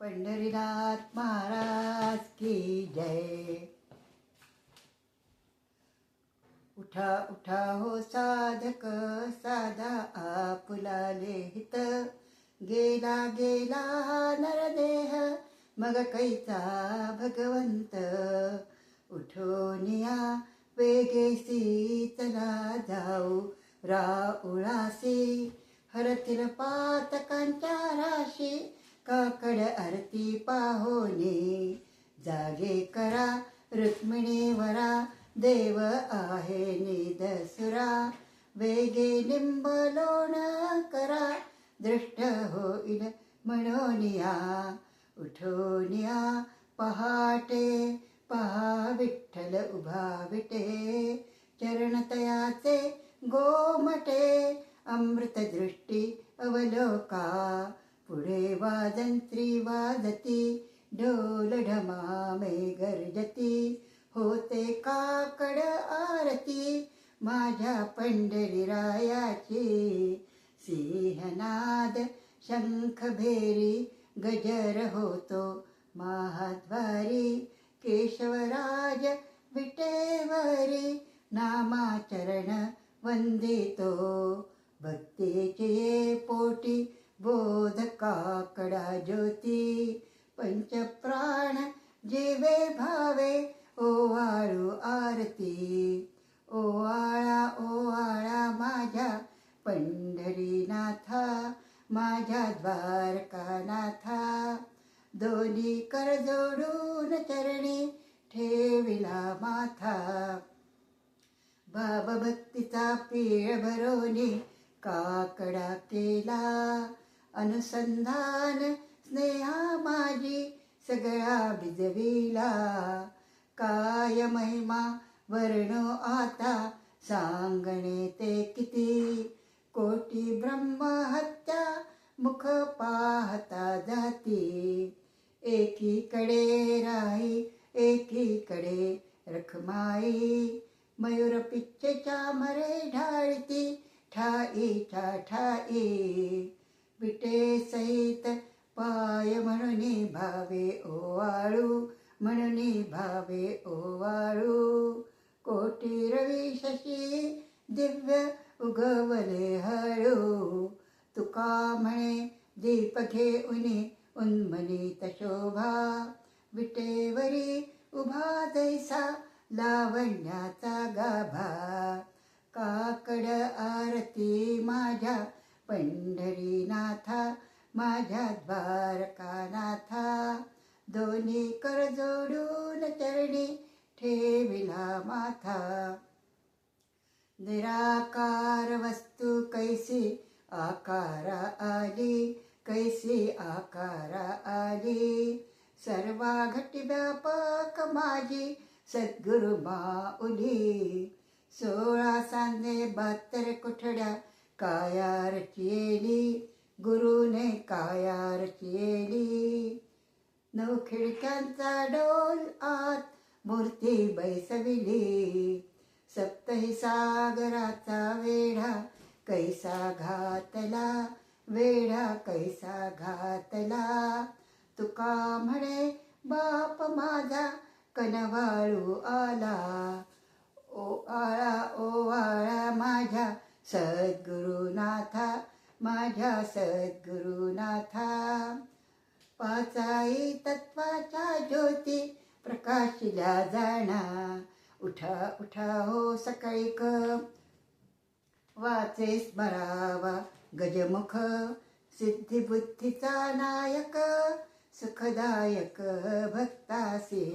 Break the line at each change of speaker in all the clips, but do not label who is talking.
पंढरीनाथ महाराज की जय. उठा उठा हो साधक साधा आपुलाले हित गेला गेला नरदेह मग कैचा भगवंत. उठोनिया वेगेसी चला जाऊ राऊळासी. हरतील पातकांच्या राशी काकड आरती पाहोने. जागे करा रुक्मिणीवरा देव आहे निदसुरा. वेगे लिंब लोण करा दृष्ट होईल म्हणोनिया उठोनिया पहाटे पहा विठ्ठल उभा विटे चरणतयाचे गोमटे अमृतदृष्टी अवलोका. पुढे वाजंत्री वाजती ढोल ढमामे गर्जती. होते काकड आरती माझ्या पंढरीरायाची. सिंहनाद शंख भेरी गजर होतो महाद्वारी. केशवराज विटेवरी नामाचरण वंदितो. भक्तीचे पोटी बोध काकडा ज्योती पंचप्राण जीवे भावे ओवाळू आरती. ओवाळा ओवाळा माझ्या पंढरीनाथा माझ्या द्वारकानाथा. दोन्ही कर जोडून चरणी ठेविला माथा. बाबा भक्तीचा पीळ भरोनी काकडा केला. अनुसंधान स्नेहा माझी सगळा भिजविला काय महिमा वर्णो आता सांगणे ते किती कोटी ब्रह्म हत्या मुख पाहता जाती एकीकडे राही एकीकडे रखमाई मयूर पिच्चेच्या मरे ढाळती ठाई ठा ठाई विटे सहित पाय म्हणून भावे ओवाळू म्हणून भावे ओवाळू कोटी रवी शशी दिव्य उगवले हळू तुका म्हणे दीप घेऊनी उन्मनीत शोभा विटेवरी उभा दैसा लावण्याचा गाभा काकड आरती माझ्या पंढरीनाथा माझ्या द्वारकानाथा दोन्ही कर जोडून चरणी ठेविला माथा. निराकार वस्तू कैसी आकारा आली कैसी आकारा आली. सर्वा घटी व्यापक माझी सद्गुरु माऊली. सोळा सांदे बहात्तर कुठड्या काया रचिली गुरुने काया रचिली नऊ खिडक्यांचा डोल आत मूर्ती बैसविली. सप्तही सागराचा वेढा कैसा घातला वेढा कैसा घातला. तुका म्हणे बाप माझा कनवाळू आला. ओ आळा ओ आळा माझ्या सद्गुरुनाथा माझ्या सद्गुरुनाथा पाचाई तत्वाच्या ज्योती प्रकाशिल्या जाणा. उठा उठा हो सकाळी क वाचे स्मरावा गजमुख सिद्धिबुद्धीचा नायक सुखदायक भक्तासी.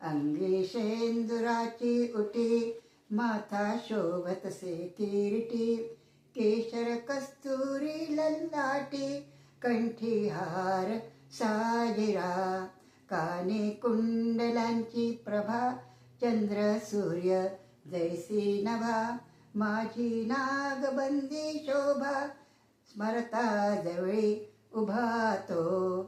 अंगी शेंदुराची उटी माथा शोभतसे किरीटी. केशर कस्तुरी लल्लाटी कंठी हार साजिरा. काने कुंडलांची प्रभा चंद्र सूर्य जैसी नभा. माझी नागबंदी शोभा स्मरता जवळी उभा तो.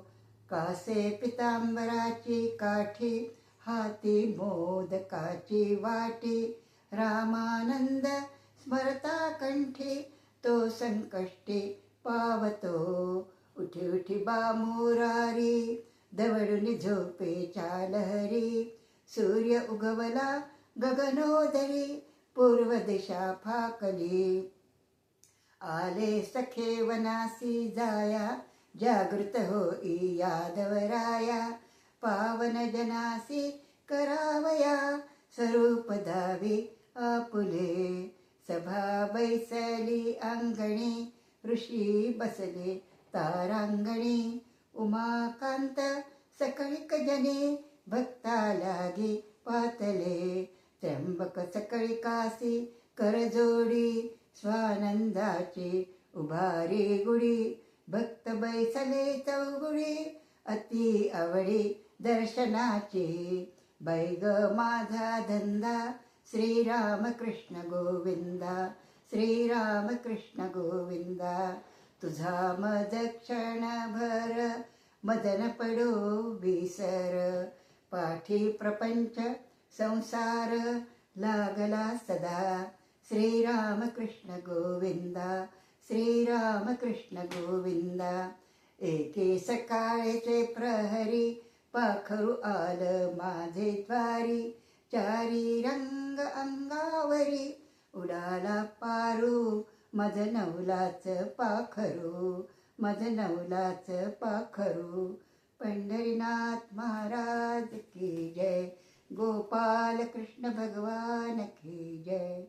कासे पितांबराची काठी हाती मोदकाची वाटी. रामानंद स्मरता कंठे तो संकष्टे पावतो. उठी उठी बामुरारी दवडून झोपे लहरी. सूर्य उगवला गगनोदरी पूर्व दिशा फाकली. आले सखे वनासी जाया जागृत होई यादवराया. पावन जनासी करावया स्वरूप धावी आपुले. सभा बैसली अंगणी ऋषी बसले तारांगणी. उमाकांत सकळिक जने भक्ता लागी पातले. त्र्यंबक सकळी कासी करजोडी स्वानंदाची उभारी गुडी भक्त बैसले चौगुडी अति आवडी दर्शनाची. बैग माझा धंदा श्रीरामकृष्ण गोविंदा श्रीरामकृष्ण गोविंदा तुझा मद क्षणभर मदन पडो विसर. पाठी प्रपंच संसार लागला सदा. श्रीरामकृष्ण गोविंदा श्रीरामकृष्ण गोविंदा एके सकाळचे प्रहरी पाखरू आल माझे द्वारी. चारी रंग अंगावरी उडाला पारू मज नवलाच पाखरू मज नवलाच पाखरू. पंढरीनाथ महाराज की जय गोपाल कृष्ण भगवान की जय.